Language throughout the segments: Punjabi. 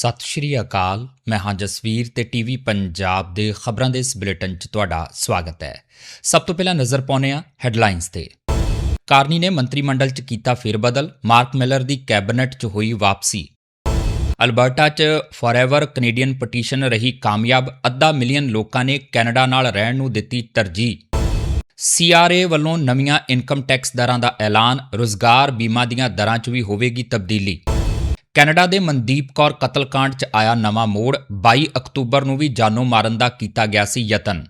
ਸਤਿ ਸ਼੍ਰੀ ਅਕਾਲ। ਮੈਂ ਹਾਂ ਜਸਵੀਰ ਤੇ ਟੀਵੀ ਪੰਜਾਬ ਦੇ ਖਬਰਾਂ ਦੇ ਇਸ ਬੁਲੇਟਿਨ 'ਚ ਤੁਹਾਡਾ ਸਵਾਗਤ ਹੈ। ਸਭ ਤੋਂ ਪਹਿਲਾਂ ਨਜ਼ਰ ਪਾਉਂਦੇ ਹਾਂ ਹੈਡਲਾਈਨਸ ਤੇ। ਕਾਰਨੀ ਨੇ ਮੰਤਰੀ ਮੰਡਲ 'ਚ ਕੀਤਾ ਫੇਰਬਦਲ, ਮਾਰਕ ਮਿਲਰ ਦੀ ਕੈਬਨਿਟ 'ਚ ਹੋਈ ਵਾਪਸੀ। ਅਲਬਰਟਾ 'ਚ ਫੋਰਐਵਰ ਕੈਨੇਡੀਅਨ ਪਟੀਸ਼ਨ ਰਹੀ ਕਾਮਯਾਬ, ਅੱਧਾ ਮਿਲੀਅਨ ਲੋਕਾਂ ਨੇ ਕੈਨੇਡਾ ਨਾਲ ਰਹਿਣ ਨੂੰ ਦਿੱਤੀ ਤਰਜੀਹ। ਸੀਆਰਏ ਵੱਲੋਂ ਨਵੀਆਂ ਇਨਕਮ ਟੈਕਸ ਦਰਾਂ ਦਾ ਐਲਾਨ, ਰੋਜ਼ਗਾਰ ਬੀਮਾ ਦੀਆਂ ਦਰਾਂ 'ਚ ਵੀ ਹੋਵੇਗੀ ਤਬਦੀਲੀ। ਕੈਨੇਡਾ ਦੇ ਮਨਦੀਪ ਕੌਰ ਕਤਲकांड 'ਚ ਆਇਆ ਨਵਾਂ ਮੋੜ। 22 ਅਕਤੂਬਰ ਨੂੰ ਵੀ ਜਾਨੋਂ ਮਾਰਨ ਦਾ ਕੀਤਾ ਗਿਆ ਸੀ ਯਤਨ।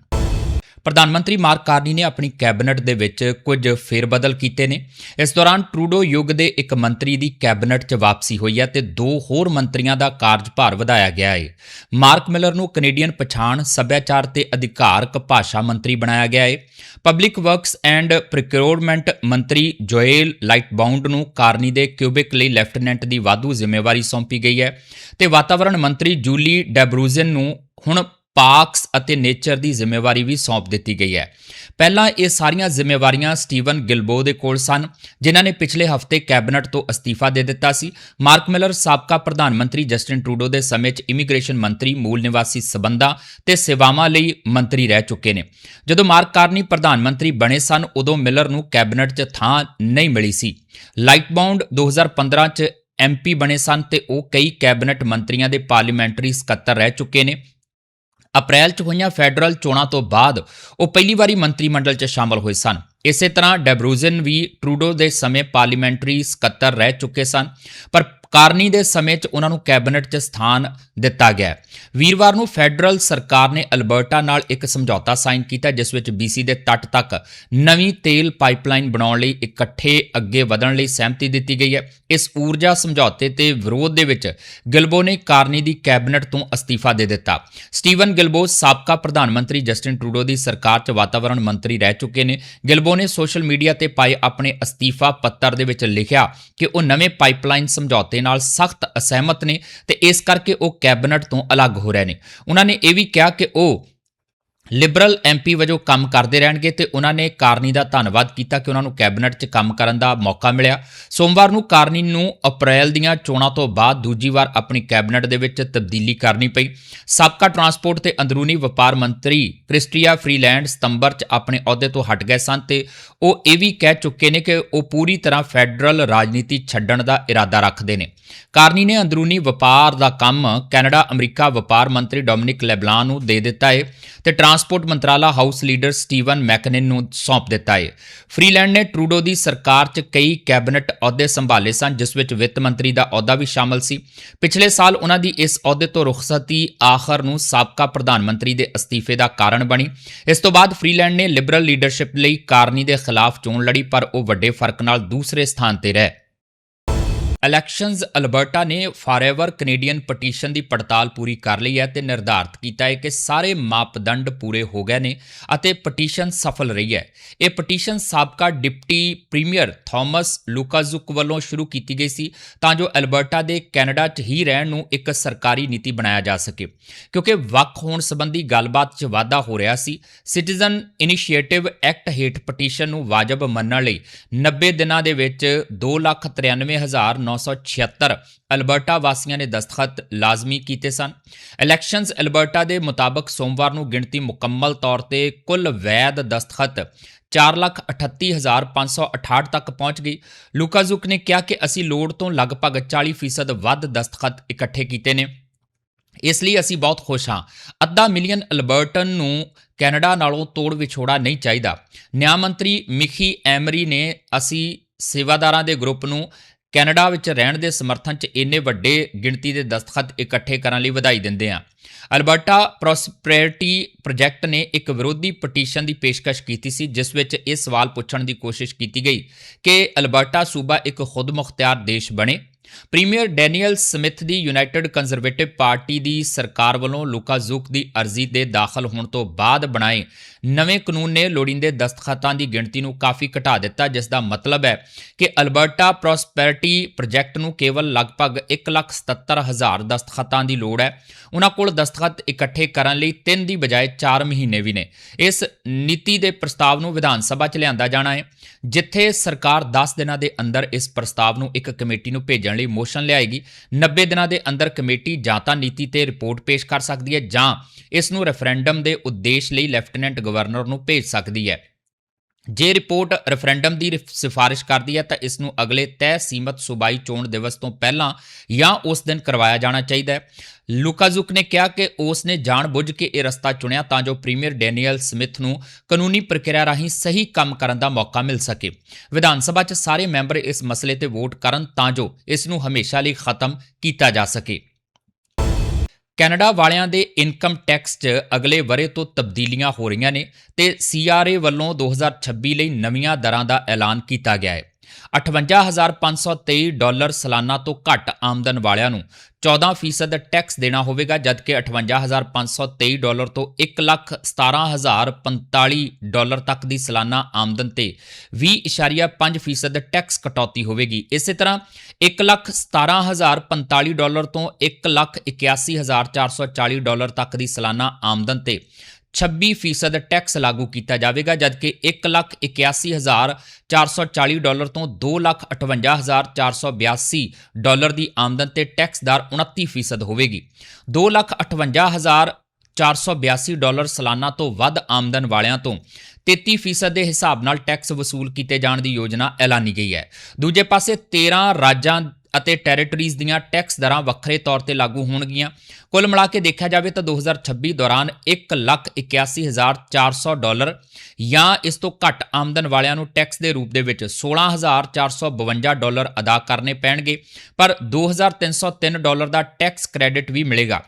ਪ੍ਰਧਾਨ ਮੰਤਰੀ ਮਾਰਕ ਕਾਰਨੀ ਨੇ ਆਪਣੀ ਕੈਬਨਿਟ ਦੇ ਵਿੱਚ ਕੁਝ ਫੇਰਬਦਲ ਕੀਤੇ ਨੇ। ਇਸ ਦੌਰਾਨ ਟਰੂਡੋ ਯੁੱਗ ਦੇ ਇੱਕ ਮੰਤਰੀ ਦੀ ਕੈਬਨਿਟ 'ਚ ਵਾਪਸੀ ਹੋਈ ਹੈ ਤੇ ਦੋ ਹੋਰ ਮੰਤਰੀਆਂ ਦਾ ਕਾਰਜਭਾਰ ਵਧਾਇਆ ਗਿਆ ਹੈ ਮਾਰਕ ਮਿਲਰ ਨੂੰ ਕੈਨੇਡੀਅਨ ਪਛਾਣ, ਸੱਭਿਆਚਾਰ ਤੇ ਅਧਿਕਾਰਕ ਭਾਸ਼ਾ ਮੰਤਰੀ ਬਣਾਇਆ ਗਿਆ ਹੈ ਪਬਲਿਕ ਵਰਕਸ ਐਂਡ ਪ੍ਰੋਕਿਉਰਮੈਂਟ ਮੰਤਰੀ ਜੋਏਲ ਲਾਈਟਬਾਉਂਡ ਨੂੰ ਕਾਰਨੀ ਦੇ ਕਿਊਬਿਕ ਲਈ ਲੈਫਟੀਨੈਂਟ ਦੀ ਵਾਧੂ ਜ਼ਿੰਮੇਵਾਰੀ ਸੌਂਪੀ ਗਈ ਹੈ ਤੇ ਵਾਤਾਵਰਣ ਮੰਤਰੀ ਜੂਲੀ ਡੈਬਰੂਜ਼ਨ ਨੂੰ ਹੁਣ ਪਾਰਕਸ ਅਤੇ ਨੇਚਰ ਦੀ ਜ਼ਿੰਮੇਵਾਰੀ ਵੀ ਸੌਂਪ ਦਿੱਤੀ ਗਈ ਹੈ। ਪਹਿਲਾਂ ਇਹ ਸਾਰੀਆਂ ਜ਼ਿੰਮੇਵਾਰੀਆਂ ਸਟੀਵਨ ਗਿਲਬੋ ਦੇ ਕੋਲ ਸਨ, ਜਿਨ੍ਹਾਂ ਨੇ ਪਿਛਲੇ ਹਫ਼ਤੇ ਕੈਬਨਿਟ ਤੋਂ ਅਸਤੀਫਾ ਦੇ ਦਿੱਤਾ ਸੀ। ਮਾਰਕ ਮਿਲਰ ਸਾਬਕਾ ਪ੍ਰਧਾਨ ਮੰਤਰੀ ਜਸਟਿਨ ਟਰੂਡੋ ਦੇ ਸਮੇਂ 'ਚ ਇਮੀਗ੍ਰੇਸ਼ਨ ਮੰਤਰੀ, ਮੂਲ ਨਿਵਾਸੀ ਸਬੰਧਾਂ ਤੇ ਸੇਵਾਵਾਂ ਲਈ ਮੰਤਰੀ ਰਹਿ ਚੁੱਕੇ ਨੇ। ਜਦੋਂ ਮਾਰਕ ਕਾਰਨੀ ਪ੍ਰਧਾਨ ਮੰਤਰੀ ਬਣੇ ਸਨ, ਉਦੋਂ ਮਿਲਰ ਨੂੰ ਕੈਬਨਿਟ 'ਚ ਥਾਂ ਨਹੀਂ ਮਿਲੀ ਸੀ। ਲਾਈਟਬਾਉਂਡ 2015 'ਚ ਐਮਪੀ ਬਣੇ ਸਨ ਤੇ ਉਹ ਕਈ ਕੈਬਨਿਟ ਮੰਤਰੀਆਂ ਦੇ ਪਾਰਲੀਮੈਂਟਰੀ ਸਕੱਤਰ ਰਹਿ ਚੁੱਕੇ ਨੇ। ਅਪ੍ਰੈਲ 'ਚ ਹੋਈਆਂ ਫੈਡਰਲ ਚੋਣਾਂ ਤੋਂ ਬਾਅਦ ਉਹ ਪਹਿਲੀ ਵਾਰੀ ਮੰਤਰੀ ਮੰਡਲ 'ਚ ਸ਼ਾਮਲ ਹੋਏ ਸਨ। ਇਸੇ ਤਰ੍ਹਾਂ ਡੈਬਰੂਜ਼ਨ ਵੀ ਟਰੂਡੋ ਦੇ ਸਮੇਂ ਪਾਰਲੀਮੈਂਟਰੀ ਸਕੱਤਰ ਰਹਿ ਚੁੱਕੇ ਸਨ, ਪਰ ਕਾਰਨੀ ਦੇ ਸਮੇਂ 'ਚ ਉਹਨਾਂ ਨੂੰ ਕੈਬਨਿਟ 'ਚ ਸਥਾਨ ਦਿੱਤਾ ਗਿਆ ਵੀਰਵਾਰ ਨੂੰ ਫੈਡਰਲ ਸਰਕਾਰ ਨੇ ਅਲਬਰਟਾ ਨਾਲ ਇੱਕ ਸਮਝੌਤਾ ਸਾਈਨ ਕੀਤਾ, ਜਿਸ ਵਿੱਚ BC ਦੇ ਤੱਟ ਤੱਕ ਨਵੀਂ ਤੇਲ ਪਾਈਪਲਾਈਨ ਬਣਾਉਣ ਲਈ ਇਕੱਠੇ ਅੱਗੇ ਵਧਣ ਲਈ ਸਹਿਮਤੀ ਦਿੱਤੀ ਗਈ ਹੈ। ਇਸ ਊਰਜਾ ਸਮਝੌਤੇ ਤੇ ਵਿਰੋਧ ਦੇ ਵਿੱਚ ਗਿਲਬੋ ਨੇ ਕਾਰਨੀ ਦੀ ਕੈਬਨਿਟ ਤੋਂ ਅਸਤੀਫਾ ਦੇ ਦਿੱਤਾ। ਸਟੀਵਨ ਗਿਲਬੋ ਸਾਬਕਾ ਪ੍ਰਧਾਨ ਮੰਤਰੀ ਜਸਟਿਨ ਟਰੂਡੋ ਦੀ ਸਰਕਾਰ 'ਚ ਵਾਤਾਵਰਣ ਮੰਤਰੀ ਰਹਿ ਚੁੱਕੇ ਨੇ। ਗਿਲਬੋ ਨੇ ਸੋਸ਼ਲ ਮੀਡੀਆ ਤੇ ਪਾਏ ਆਪਣੇ ਅਸਤੀਫਾ ਪੱਤਰ ਦੇ ਵਿੱਚ ਲਿਖਿਆ ਕਿ ਉਹ ਨਵੇਂ ਪਾਈਪਲਾਈਨ ਸਮਝੌਤੇ ਨਾਲ ਸਖਤ ਅਸਹਿਮਤ ਨੇ ਤੇ ਇਸ ਕਰਕੇ ਉਹ ਕੈਬਨਿਟ ਤੋਂ ਅਲੱਗ ਹੋ ਰਹੇ ਨੇ। ਉਹਨਾਂ ਨੇ ਇਹ ਵੀ ਕਿਹਾ ਕਿ ਉਹ ਲਿਬਰਲ ਐਮਪੀ ਵਜੋਂ ਕੰਮ ਕਰਦੇ ਰਹਿਣਗੇ ਤੇ ਉਹਨਾਂ ਨੇ ਕਾਰਨੀ ਦਾ ਧੰਨਵਾਦ ਕੀਤਾ ਕਿ ਉਹਨਾਂ ਨੂੰ ਕੈਬਨਿਟ 'ਚ ਕੰਮ ਕਰਨ ਦਾ ਮੌਕਾ ਮਿਲਿਆ। ਸੋਮਵਾਰ ਨੂੰ ਕਾਰਨੀ ਨੂੰ ਅਪ੍ਰੈਲ ਦੀਆਂ ਚੋਣਾਂ ਤੋਂ ਬਾਅਦ ਦੂਜੀ ਵਾਰ ਆਪਣੀ ਕੈਬਨਿਟ ਦੇ ਵਿੱਚ ਤਬਦੀਲੀ ਕਰਨੀ ਪਈ। ਸਾਬਕਾ ਟਰਾਂਸਪੋਰਟ ਤੇ ਅੰਦਰੂਨੀ ਵਪਾਰ ਮੰਤਰੀ ਕ੍ਰਿਸਟੀਆ ਫਰੀਲੈਂਡ ਸਤੰਬਰ 'ਚ ਆਪਣੇ ਅਹੁਦੇ ਤੋਂ ਹਟ ਗਏ ਸਨ ਤੇ ਉਹ ਇਹ ਵੀ ਕਹਿ ਚੁੱਕੇ ਨੇ ਕਿ ਉਹ ਪੂਰੀ ਤਰ੍ਹਾਂ ਫੈਡਰਲ ਰਾਜਨੀਤੀ ਛੱਡਣ ਦਾ ਇਰਾਦਾ ਰੱਖਦੇ ਨੇ। ਕਾਰਨੀ ਨੇ ਅੰਦਰੂਨੀ ਵਪਾਰ ਦਾ ਕੰਮ ਕੈਨੇਡਾ ਅਮਰੀਕਾ ਵਪਾਰ ਮੰਤਰੀ ਡੋਮਿਨਿਕ ਲੈਬਲਾਨ ਨੂੰ ਦੇ ਦਿੱਤਾ ਹੈ ਤੇ ਟਰਾਂਸਪੋਰਟ ਮੰਤਰਾਲਾ ਹਾਊਸ ਲੀਡਰ ਸਟੀਵਨ ਮੈਕਨਨ ਨੂੰ ਸੌਂਪ ਦਿੱਤਾ ਹੈ ਫ੍ਰੀਲੈਂਡ ਨੇ ਟਰੂਡੋ ਦੀ ਸਰਕਾਰ 'ਚ ਕਈ ਕੈਬਨਿਟ ਅਹੁਦੇ ਸੰਭਾਲੇ ਸਨ, ਜਿਸ ਵਿੱਚ ਵਿੱਤ ਮੰਤਰੀ ਦਾ ਅਹੁਦਾ ਵੀ ਸ਼ਾਮਲ ਸੀ। ਪਿਛਲੇ ਸਾਲ ਉਹਨਾਂ ਦੀ ਇਸ ਅਹੁਦੇ ਤੋਂ ਰੁਖਸਤੀ ਆਖਰ ਨੂੰ ਸਾਬਕਾ ਪ੍ਰਧਾਨ ਮੰਤਰੀ ਦੇ ਅਸਤੀਫੇ ਦਾ ਕਾਰਨ ਬਣੀ। ਇਸ ਤੋਂ ਬਾਅਦ ਫ੍ਰੀਲੈਂਡ ਨੇ ਲਿਬਰਲ ਲੀਡਰਸ਼ਿਪ ਲਈ ਕਾਰਨੀ ਦੇ ਖਿਲਾਫ ਚੋਣ ਲੜੀ, ਪਰ ਉਹ ਵੱਡੇ ਫ਼ਰਕ ਨਾਲ ਦੂਸਰੇ ਸਥਾਨ ਤੇ ਰਹੇ ਇਲੈਕਸ਼ਨਜ਼ ਅਲਬਰਟਾ ਨੇ ਫਾਰਐਵਰ ਕੈਨੇਡੀਅਨ ਪਟੀਸ਼ਨ ਦੀ ਪੜਤਾਲ ਪੂਰੀ ਕਰ ਲਈ ਹੈ ਤੇ ਨਿਰਧਾਰਤ ਕੀਤਾ ਹੈ ਕਿ ਸਾਰੇ ਮਾਪਦੰਡ ਪੂਰੇ ਹੋ ਗਏ ਨੇ ਅਤੇ ਪਟੀਸ਼ਨ ਸਫਲ ਰਹੀ ਹੈ। ਇਹ ਪਟੀਸ਼ਨ ਸਾਬਕਾ ਡਿਪਟੀ ਪ੍ਰੀਮੀਅਰ ਥਾਮਸ ਲੂਕਾਜ਼ੁਕ ਵੱਲੋਂ ਸ਼ੁਰੂ ਕੀਤੀ ਗਈ ਸੀ ਤਾਂ ਜੋ ਅਲਬਰਟਾ ਦੇ ਕੈਨੇਡਾ 'ਚ ਹੀ ਰਹਿਣ ਨੂੰ ਇੱਕ ਸਰਕਾਰੀ ਨੀਤੀ ਬਣਾਇਆ ਜਾ ਸਕੇ। ਕਿਉਂਕਿ ਵੱਖ ਹੋਣ ਸੰਬੰਧੀ ਗੱਲਬਾਤ 'ਚ ਵਾਧਾ ਹੋ ਰਿਹਾ ਸੀ ਸਿਟੀਜ਼ਨ ਇਨੀਸ਼ੀਏਟਿਵ ਐਕਟ ਹੇਠ ਪਟੀਸ਼ਨ ਨੂੰ ਵਾਜਬ ਮੰਨਣ ਲਈ 90 ਦਿਨਾਂ ਦੇ ਵਿੱਚ 293976 ਅਲਬਰਟਾ ਵਾਸੀਆਂ ਨੇ ਦਸਤਖਤ ਲਾਜ਼ਮੀ ਕੀਤੇ ਸਨ। ਇਲੈਕਸ਼ਨਜ਼ ਅਲਬਰਟਾ ਦੇ ਮੁਤਾਬਕ ਸੋਮਵਾਰ ਨੂੰ ਗਿਣਤੀ ਮੁਕੰਮਲ ਤੌਰ ਤੇ ਕੁੱਲ ਵੈਦ ਦਸਤਖਤ 438568 ਤੱਕ ਪਹੁੰਚ ਗਈ। ਲੂਕਾਜ਼ੁਕ ਨੇ ਕਿਹਾ ਕਿ ਅਸੀਂ ਲੋੜ ਤੋਂ ਲਗਭਗ 40% ਵੱਧ ਦਸਤਖਤ ਇਕੱਠੇ ਕੀਤੇ ਨੇ। ਇਸ ਲਈ ਅਸੀਂ ਬਹੁਤ ਖੁਸ਼ ਹਾਂ। ਅੱਧਾ ਮਿਲੀਅਨ ਅਲਬਰਟਨ ਨੂੰ ਕੈਨੇਡਾ ਨਾਲੋਂ ਤੋੜ ਵਿਛੋੜਾ ਨਹੀਂ ਚਾਹੀਦਾ। ਨਿਆਂ ਮੰਤਰੀ ਮਿਖੀ ਐਮਰੀ ਨੇ ਅਸੀਂ ਸੇਵਾਦਾਰਾਂ ਦੇ ਗਰੁੱਪ ਨੂੰ ਕੈਨੇਡਾ ਵਿੱਚ ਰਹਿਣ ਦੇ ਸਮਰਥਨ 'ਚ ਇੰਨੇ ਵੱਡੇ ਗਿਣਤੀ ਦੇ ਦਸਤਖਤ ਇਕੱਠੇ ਕਰਨ ਲਈ ਵਧਾਈ ਦਿੰਦੇ ਹਾਂ ਅਲਬਰਟਾ ਪ੍ਰੋਸਪੈਰਿਟੀ ਪ੍ਰੋਜੈਕਟ ਨੇ ਇੱਕ ਵਿਰੋਧੀ ਪਟੀਸ਼ਨ ਦੀ ਪੇਸ਼ਕਸ਼ ਕੀਤੀ ਸੀ, ਜਿਸ ਵਿੱਚ ਇਹ ਸਵਾਲ ਪੁੱਛਣ ਦੀ ਕੋਸ਼ਿਸ਼ ਕੀਤੀ ਗਈ ਕਿ ਅਲਬਰਟਾ ਸੂਬਾ ਇੱਕ ਖੁਦਮੁਖਤਿਆਰ ਦੇਸ਼ ਬਣੇ। ਪ੍ਰੀਮੀਅਰ ਡੈਨੀਅਲ ਸਮਿਥ ਦੀ ਯੂਨਾਈਟਿਡ ਕੰਜ਼ਰਵੇਟਿਵ ਪਾਰਟੀ ਦੀ ਸਰਕਾਰ ਵੱਲੋਂ ਲੂਕਾ ਜ਼ੁਕ ਦੀ ਅਰਜ਼ੀ ਦੇ ਦਾਖਲ ਹੋਣ ਤੋਂ ਬਾਅਦ ਬਣਾਏ ਨਵੇਂ ਕਾਨੂੰਨ ਨੇ ਲੋੜੀਂਦੇ ਦਸਤਖਤਾਂ ਦੀ ਗਿਣਤੀ ਨੂੰ ਕਾਫੀ ਘਟਾ ਦਿੱਤਾ, ਜਿਸ ਦਾ ਮਤਲਬ ਹੈ ਕਿ ਅਲਬਰਟਾ ਪ੍ਰੋਸਪੈਰਿਟੀ ਪ੍ਰੋਜੈਕਟ ਨੂੰ ਕੇਵਲ ਲਗਭਗ 177000 ਦਸਤਖਤਾਂ ਦੀ ਲੋੜ ਹੈ। ਉਹਨਾਂ ਕੋਲ ਕੋਲ ਦਸਤਖਤ ਇਕੱਠੇ ਕਰਨ ਲਈ 3 ਦੀ ਬਜਾਏ 4 ਮਹੀਨੇ ਵੀ ਨੇ। ਇਸ ਨੀਤੀ ਦੇ ਪ੍ਰਸਤਾਵ ਨੂੰ ਵਿਧਾਨ ਸਭਾ 'ਚ ਲਿਆਂਦਾ ਜਾਣਾ ਹੈ, ਜਿੱਥੇ ਸਰਕਾਰ 10 ਦਿਨਾਂ ਦੇ ਅੰਦਰ ਇਸ ਪ੍ਰਸਤਾਵ ਨੂੰ ਇੱਕ ਕਮੇਟੀ ਨੂੰ ਭੇਜਣ ਲਈ ਮੋਸ਼ਨ ਲਿਆਏਗੀ। 90 ਦਿਨਾਂ ਦੇ ਅੰਦਰ ਕਮੇਟੀ ਜਾਂ ਤਾਂ ਨੀਤੀ ਤੇ ਰਿਪੋਰਟ ਪੇਸ਼ ਕਰ ਸਕਦੀ ਹੈ ਜਾਂ ਇਸ ਨੂੰ ਰੈਫਰੈਂਡਮ ਦੇ ਉਦੇਸ਼ ਲਈ ਲੈਫਟੀਨੈਂਟ ਗਵਰਨਰ ਨੂੰ ਭੇਜ ਸਕਦੀ ਹੈ। ਜੇ ਰਿਪੋਰਟ ਰੈਫਰੈਂਡਮ ਦੀ ਰਿਫ- ਸਿਫਾਰਿਸ਼ ਕਰਦੀ ਹੈ ਤਾਂ ਇਸ ਨੂੰ ਅਗਲੇ ਤੈਅ ਸੀਮਤ ਸੂਬਾਈ ਚੋਣ ਦਿਵਸ ਤੋਂ ਪਹਿਲਾਂ ਜਾਂ ਉਸ ਦਿਨ ਕਰਵਾਇਆ ਜਾਣਾ ਚਾਹੀਦਾ ਹੈ। ਲੁਕਾਜ਼ੁਕ ਨੇ ਕਿਹਾ ਕਿ ਉਸ ਨੇ ਜਾਣਬੁੱਝ ਕੇ ਇਹ ਰਸਤਾ ਚੁਣਿਆ ਤਾਂ ਜੋ ਪ੍ਰੀਮੀਅਰ ਡੈਨੀਅਲ ਸਮਿਥ ਨੂੰ ਕਾਨੂੰਨੀ ਪ੍ਰਕਿਰਿਆ ਰਾਹੀਂ ਸਹੀ ਕੰਮ ਕਰਨ ਦਾ ਮੌਕਾ ਮਿਲ ਸਕੇ। ਵਿਧਾਨ ਸਭਾ 'ਚ ਸਾਰੇ ਮੈਂਬਰ ਇਸ ਮਸਲੇ ਤੇ ਵੋਟ ਕਰਨ ਤਾਂ ਜੋ ਇਸ ਨੂੰ ਹਮੇਸ਼ਾ ਲਈ ਖਤਮ ਕੀਤਾ ਜਾ ਸਕੇ। ਕੈਨੇਡਾ ਵਾਲਿਆਂ ਦੇ ਇਨਕਮ ਟੈਕਸ 'ਚ ਅਗਲੇ ਵਰੇ ਤੋਂ ਤਬਦੀਲੀਆਂ ਹੋ ਰਹੀਆਂ ਨੇ ਤੇ ਸੀਆਰਏ ਵੱਲੋਂ 2026 ਲਈ ਨਵੀਆਂ ਦਰਾਂ ਦਾ ਐਲਾਨ ਕੀਤਾ ਗਿਆ ਹੈ। 58523 ਡਾਲਰ ਸਾਲਾਨਾ ਤੋਂ ਘੱਟ ਆਮਦਨ ਵਾਲਿਆਂ ਨੂੰ 14% ਟੈਕਸ ਦੇਣਾ ਹੋਵੇਗਾ, ਜਦਕਿ 58523 ਡਾਲਰ ਤੋਂ 117045 ਡਾਲਰ ਤੱਕ ਦੀ ਸਾਲਾਨਾ ਆਮਦਨ ਤੇ 20.5% ਟੈਕਸ ਕਟੌਤੀ ਹੋਵੇਗੀ। ਇਸੇ ਤਰ੍ਹਾਂ 117045 ਡਾਲਰ ਤੋਂ 181440 ਡਾਲਰ ਤੱਕ ਦੀ ਸਾਲਾਨਾ ਆਮਦਨ ਤੇ 26% ਟੈਕਸ ਲਾਗੂ ਕੀਤਾ ਜਾਵੇਗਾ, ਜਦਕਿ 181440 ਡਾਲਰ ਤੋਂ 258482 ਡਾਲਰ ਦੀ ਆਮਦਨ ਤੇ ਟੈਕਸ ਦਰ 29% ਹੋਵੇਗੀ। 258482 ਡਾਲਰ ਸਾਲਾਨਾ ਤੋਂ ਵੱਧ ਆਮਦਨ ਵਾਲਿਆਂ ਤੋਂ 33% ਦੇ ਹਿਸਾਬ ਨਾਲ ਟੈਕਸ ਵਸੂਲ ਕੀਤੇ ਜਾਣ ਦੀ ਯੋਜਨਾ ਐਲਾਨੀ ਗਈ ਹੈ। ਦੂਜੇ ਪਾਸੇ 13 ਰਾਜਾਂ ਅਤੇ ਟੈਰੀਟਰੀਜ਼ ਦੀਆਂ ਟੈਕਸ ਦਰਾਂ ਵੱਖਰੇ ਤੌਰ ਤੇ ਲਾਗੂ ਹੋਣਗੀਆਂ। ਕੁੱਲ ਮਿਲਾ ਕੇ ਦੇਖਿਆ ਜਾਵੇ ਤਾਂ 2026 ਦੌਰਾਨ 181400 ਡਾਲਰ ਜਾਂ ਇਸ ਤੋਂ ਘੱਟ ਆਮਦਨ ਵਾਲਿਆਂ ਨੂੰ ਟੈਕਸ ਦੇ ਰੂਪ ਦੇ ਵਿੱਚ 16452 ਡਾਲਰ ਅਦਾ ਕਰਨੇ ਪੈਣਗੇ, ਪਰ 2303 ਡਾਲਰ ਦਾ ਟੈਕਸ ਕ੍ਰੈਡਿਟ ਵੀ ਮਿਲੇਗਾ।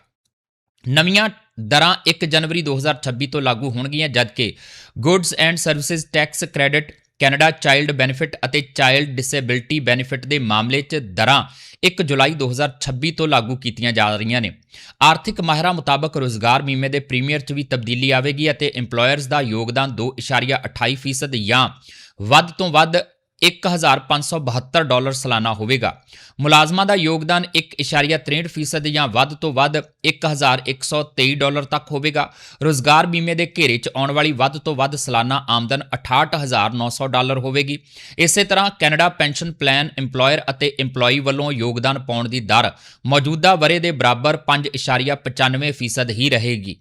ਨਵੀਆਂ ਦਰਾਂ 1 ਜਨਵਰੀ 2026 ਤੋਂ ਲਾਗੂ ਹੋਣਗੀਆਂ, ਜਦਕਿ goods and services tax credit Canada child benefit ਅਤੇ ਚਾਈਲਡ ਡਿਸੇਬਿਲਟੀ ਬੈਨੀਫਿਟ ਦੇ ਮਾਮਲੇ 'ਚ ਦਰਾਂ 1 ਜੁਲਾਈ 2026 ਤੋਂ ਲਾਗੂ ਕੀਤੀਆਂ ਜਾ ਰਹੀਆਂ ਨੇ। ਆਰਥਿਕ ਮਾਹਿਰਾਂ ਮੁਤਾਬਕ ਰੋਜ਼ਗਾਰ ਬੀਮੇ ਦੇ ਪ੍ਰੀਮੀਅਰ 'ਚ ਵੀ ਤਬਦੀਲੀ ਆਵੇਗੀ ਅਤੇ EMPLOYERS ਦਾ ਯੋਗਦਾਨ 2.28% ਜਾਂ ਵੱਧ ਤੋਂ ਵੱਧ 1572 ਡਾਲਰ ਸਾਲਾਨਾ ਹੋਵੇਗਾ। ਮੁਲਾਜ਼ਮਾਂ ਦਾ ਯੋਗਦਾਨ 1.63% ਜਾਂ ਵੱਧ ਤੋਂ ਵੱਧ 1123 ਡਾਲਰ ਤੱਕ ਹੋਵੇਗਾ। ਰੋਜ਼ਗਾਰ ਬੀਮੇ ਦੇ ਘੇਰੇ 'ਚ ਆਉਣ ਵਾਲੀ ਵੱਧ ਤੋਂ ਵੱਧ ਸਾਲਾਨਾ ਆਮਦਨ 68900 ਡਾਲਰ ਹੋਵੇਗੀ। ਇਸੇ ਤਰ੍ਹਾਂ ਕੈਨੇਡਾ ਪੈਨਸ਼ਨ ਪਲਾਨ, EMPLOYER ਅਤੇ EMPLOYEE ਵੱਲੋਂ ਯੋਗਦਾਨ ਪਾਉਣ ਦੀ ਦਰ ਮੌਜੂਦਾ ਵਰੇ ਦੇ ਬਰਾਬਰ 5.95% ਹੀ ਰਹੇਗੀ।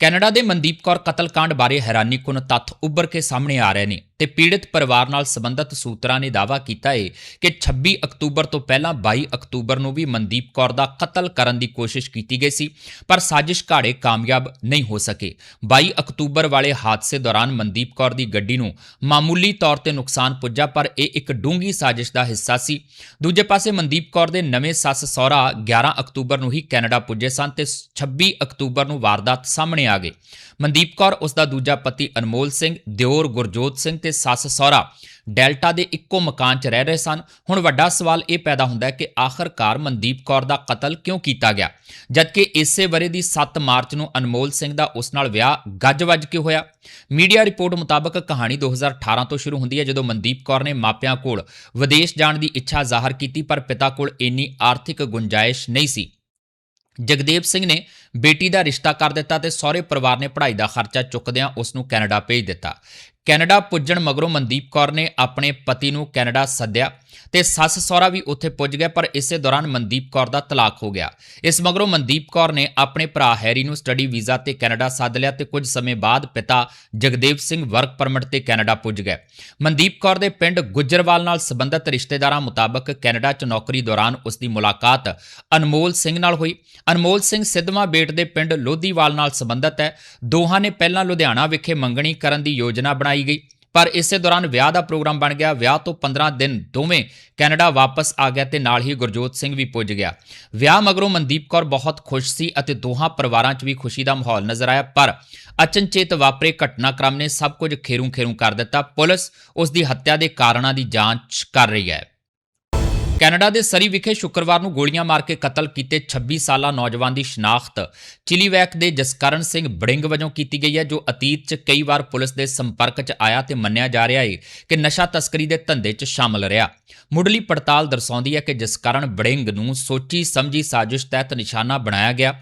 ਕੈਨੇਡਾ ਦੇ ਮਨਦੀਪ ਕੌਰ ਕਤਲकांड ਬਾਰੇ ਹੈਰਾਨੀਕੁਨ ਤੱਥ ਉੱਭਰ ਕੇ ਸਾਹਮਣੇ ਆ ਰਹੇ ਨੇ। ਤੇ ਪੀੜਤ ਪਰਿਵਾਰ ਨਾਲ ਸੰਬੰਧਿਤ ਸੂਤਰਾਂ ਨੇ ਦਾਅਵਾ ਕੀਤਾ ਹੈ ਕਿ 26 ਅਕਤੂਬਰ ਤੋਂ ਪਹਿਲਾਂ 22 ਅਕਤੂਬਰ ਨੂੰ ਵੀ ਮਨਦੀਪ ਕੌਰ ਦਾ ਕਤਲ ਕਰਨ ਦੀ ਕੋਸ਼ਿਸ਼ ਕੀਤੀ ਗਈ ਸੀ, ਪਰ ਸਾਜ਼ਿਸ਼ ਘਾੜੇ ਕਾਮਯਾਬ ਨਹੀਂ ਹੋ ਸਕੇ। 22 ਅਕਤੂਬਰ ਵਾਲੇ ਹਾਦਸੇ ਦੌਰਾਨ ਮਨਦੀਪ ਕੌਰ ਦੀ ਗੱਡੀ ਨੂੰ ਮਾਮੂਲੀ ਤੌਰ ਤੇ ਨੁਕਸਾਨ ਪੁੱਜਾ, ਪਰ ਇਹ ਇੱਕ ਡੂੰਗੀ ਸਾਜ਼ਿਸ਼ ਦਾ ਹਿੱਸਾ ਸੀ। ਦੂਜੇ ਪਾਸੇ ਮਨਦੀਪ ਕੌਰ ਦੇ ਨਵੇਂ ਸੱਸ ਸਹੁਰਾ 11 ਅਕਤੂਬਰ ਨੂੰ ਹੀ ਕੈਨੇਡਾ ਪੁੱਜੇ ਸਨ ਤੇ 26 ਅਕਤੂਬਰ ਨੂੰ ਵਾਰਦਾਤ ਸਾਹਮਣੇ ਆ ਗਈ। ਮਨਦੀਪ ਕੌਰ ਉਸ ਦਾ ਦੂਜਾ ਪਤੀ ਅਨਮੋਲ ਸਿੰਘ, ਦਿਓਰ ਗੁਰਜੋਤ ਸਿੰਘ ਤੇ ਸੱਸ ਸਹੁਰਾ ਡੈਲਟਾ ਦੇ ਇੱਕੋ ਮਕਾਨ 'ਚ ਰਹਿ ਰਹੇ ਸਨ। ਹੁਣ ਵੱਡਾ ਸਵਾਲ ਇਹ ਪੈਦਾ ਹੁੰਦਾ ਹੈ ਕਿ ਆਖਰਕਾਰ ਮਨਦੀਪ ਕੌਰ ਦਾ ਕਤਲ ਕਿਉਂ ਕੀਤਾ ਗਿਆ? ਜਦਕਿ ਇਸੇ ਵਰੇ ਦੀ 7 ਮਾਰਚ ਨੂੰ ਅਨਮੋਲ ਸਿੰਘ ਦਾ ਉਸ ਨਾਲ ਵਿਆਹ ਗੱਜ-ਵੱਜ ਕੇ ਹੋਇਆ। ਮੀਡੀਆ ਰਿਪੋਰਟ ਮੁਤਾਬਕ ਕਹਾਣੀ 2018 ਤੋਂ ਸ਼ੁਰੂ ਹੁੰਦੀ ਹੈ, ਜਦੋਂ ਮਨਦੀਪ ਕੌਰ ਨੇ ਮਾਪਿਆਂ ਕੋਲ ਵਿਦੇਸ਼ ਜਾਣ ਦੀ ਇੱਛਾ ਜ਼ਾਹਰ ਕੀਤੀ, ਪਰ ਪਿਤਾ ਕੋਲ ਇੰਨੀ ਆਰਥਿਕ ਗੁੰਜਾਇਸ਼ ਨਹੀਂ ਸੀ। ਜਗਦੇਵ ਸਿੰਘ ਨੇ ਬੇਟੀ ਦਾ ਰਿਸ਼ਤਾ ਕਰ ਦਿੱਤਾ ਤੇ ਸਹੁਰੇ ਪਰਿਵਾਰ ਨੇ ਪੜ੍ਹਾਈ ਦਾ ਖਰਚਾ ਚੁੱਕਦਿਆਂ ਉਸ ਨੂੰ ਕੈਨੇਡਾ ਭੇਜ ਦਿੱਤਾ। ਕੈਨੇਡਾ ਪੁੱਜਣ ਮਗਰੋਂ ਮਨਦੀਪ ਕੌਰ ਨੇ ਆਪਣੇ ਪਤੀ ਨੂੰ ਕੈਨੇਡਾ ਸੱਦਿਆ ਤੇ ਸੱਸ ਸਹੁਰਾ ਵੀ ਉੱਥੇ ਪੁੱਜ ਗਏ, ਪਰ ਇਸੇ ਦੌਰਾਨ ਮਨਦੀਪ ਕੌਰ ਦਾ ਤਲਾਕ ਹੋ ਗਿਆ। ਇਸ ਮਗਰੋਂ ਮਨਦੀਪ ਕੌਰ ਨੇ ਆਪਣੇ ਭਰਾ ਹੈਰੀ ਨੂੰ ਸਟੱਡੀ ਵੀਜ਼ਾ ਤੇ ਕੈਨੇਡਾ ਸੱਦ ਲਿਆ ਤੇ ਕੁਝ ਸਮੇਂ ਬਾਅਦ ਪਿਤਾ ਜਗਦੇਵ ਸਿੰਘ ਵਰਕ ਪਰਮਿਟ ਤੇ ਕੈਨੇਡਾ ਪੁੱਜ ਗਏ। ਮਨਦੀਪ ਕੌਰ ਦੇ ਪਿੰਡ ਗੁੱਜਰਵਾਲ ਨਾਲ ਸੰਬੰਧਿਤ ਰਿਸ਼ਤੇਦਾਰਾਂ ਮੁਤਾਬਕ ਕੈਨੇਡਾ 'ਚ ਨੌਕਰੀ ਦੌਰਾਨ ਉਸ ਦੀ ਮੁਲਾਕਾਤ ਅਨਮੋਲ ਸਿੰਘ ਨਾਲ ਹੋਈ। ਅਨਮੋਲ ਸਿੰਘ ਸਿੱਧਵਾਂ ਬੇਟ ਦੇ ਪਿੰਡ ਲੋਧੀਵਾਲ ਨਾਲ ਸੰਬੰਧਿਤ ਹੈ। ਦੋਹਾਂ ਨੇ ਪਹਿਲਾਂ ਲੁਧਿਆਣਾ ਵਿਖੇ ਮੰਗਣੀ ਕਰਨ ਦੀ ਯੋਜਨਾ ਬਣਾਈ ਗਈ। ਪਰ ਇਸੇ ਦੌਰਾਨ ਵਿਆਹ ਦਾ ਪ੍ਰੋਗਰਾਮ ਬਣ ਗਿਆ। ਵਿਆਹ ਤੋਂ 15 ਦਿਨ ਦੋਵੇਂ ਕੈਨੇਡਾ ਵਾਪਸ ਆ ਗਿਆ ਤੇ ਨਾਲ ਹੀ ਗੁਰਜੋਤ ਸਿੰਘ ਵੀ ਪੁੱਜ ਗਿਆ। ਵਿਆਹ ਮਗਰੋਂ ਮਨਦੀਪ ਕੌਰ ਬਹੁਤ ਖੁਸ਼ ਸੀ ਅਤੇ ਦੋਹਾਂ ਪਰਿਵਾਰਾਂ 'ਚ ਵੀ ਖੁਸ਼ੀ ਦਾ ਮਾਹੌਲ ਨਜ਼ਰ ਆਇਆ। ਪਰ ਅਚਨਚੇਤ ਵਾਪਰੇ ਘਟਨਾਕ੍ਰਮ ਨੇ ਸਭ ਕੁਝ ਖੇਰੂ ਖੇਰੂ ਕਰ ਦਿੱਤਾ। ਪੁਲਿਸ ਉਸ ਦੀ ਹੱਤਿਆ ਦੇ ਕਾਰਨਾਂ ਦੀ ਜਾਂਚ ਕਰ ਰਹੀ ਹੈ। ਕੈਨੇਡਾ ਦੇ ਸਰੀ ਵਿਖੇ ਸ਼ੁੱਕਰਵਾਰ ਨੂੰ ਗੋਲੀਆਂ ਮਾਰ ਕੇ ਕਤਲ ਕੀਤੇ 26 ਸਾਲਾ ਨੌਜਵਾਨ ਦੀ ਸ਼ਨਾਖਤ। ਚਿਲੀਵੈਕ ਦੇ ਜਸਕਰਨ ਸਿੰਘ ਬੜਿੰਗ ਵਜੋਂ ਕੀਤੀ ਗਈ ਹੈ, ਜੋ ਅਤੀਤ 'ਚ ਕਈ ਵਾਰ ਪੁਲਿਸ ਦੇ ਸੰਪਰਕ 'ਚ ਆਇਆ ਤੇ ਮੰਨਿਆ ਜਾ ਰਿਹਾ ਹੈ ਕਿ ਨਸ਼ਾ ਤਸਕਰੀ ਦੇ ਧੰਦੇ 'ਚ ਸ਼ਾਮਲ ਰਿਹਾ। ਮੁੱਢਲੀ ਪੜਤਾਲ ਦਰਸਾਉਂਦੀ ਹੈ ਕਿ ਜਸਕਰਨ ਬੜਿੰਗ ਨੂੰ ਸੋਚੀ ਸਮਝੀ ਸਾਜ਼ਿਸ਼ ਤਹਿਤ ਨਿਸ਼ਾਨਾ ਬਣਾਇਆ ਗਿਆ।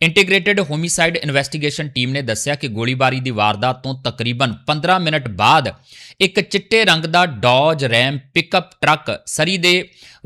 ਇੰਟੀਗ੍ਰੇਟਿਡ ਹੋਮਿਸਾਈਡ ਇਨਵੈਸਟੀਗੇਸ਼ਨ ਟੀਮ ਨੇ ਦੱਸਿਆ ਕਿ ਗੋਲੀਬਾਰੀ ਦੀ ਵਾਰਦਾਤ ਤੋਂ ਤਕਰੀਬਨ 15 ਮਿੰਟ ਬਾਅਦ ਇੱਕ ਚਿੱਟੇ ਰੰਗ ਦਾ Dodge Ram pickup truck Surrey ਦੇ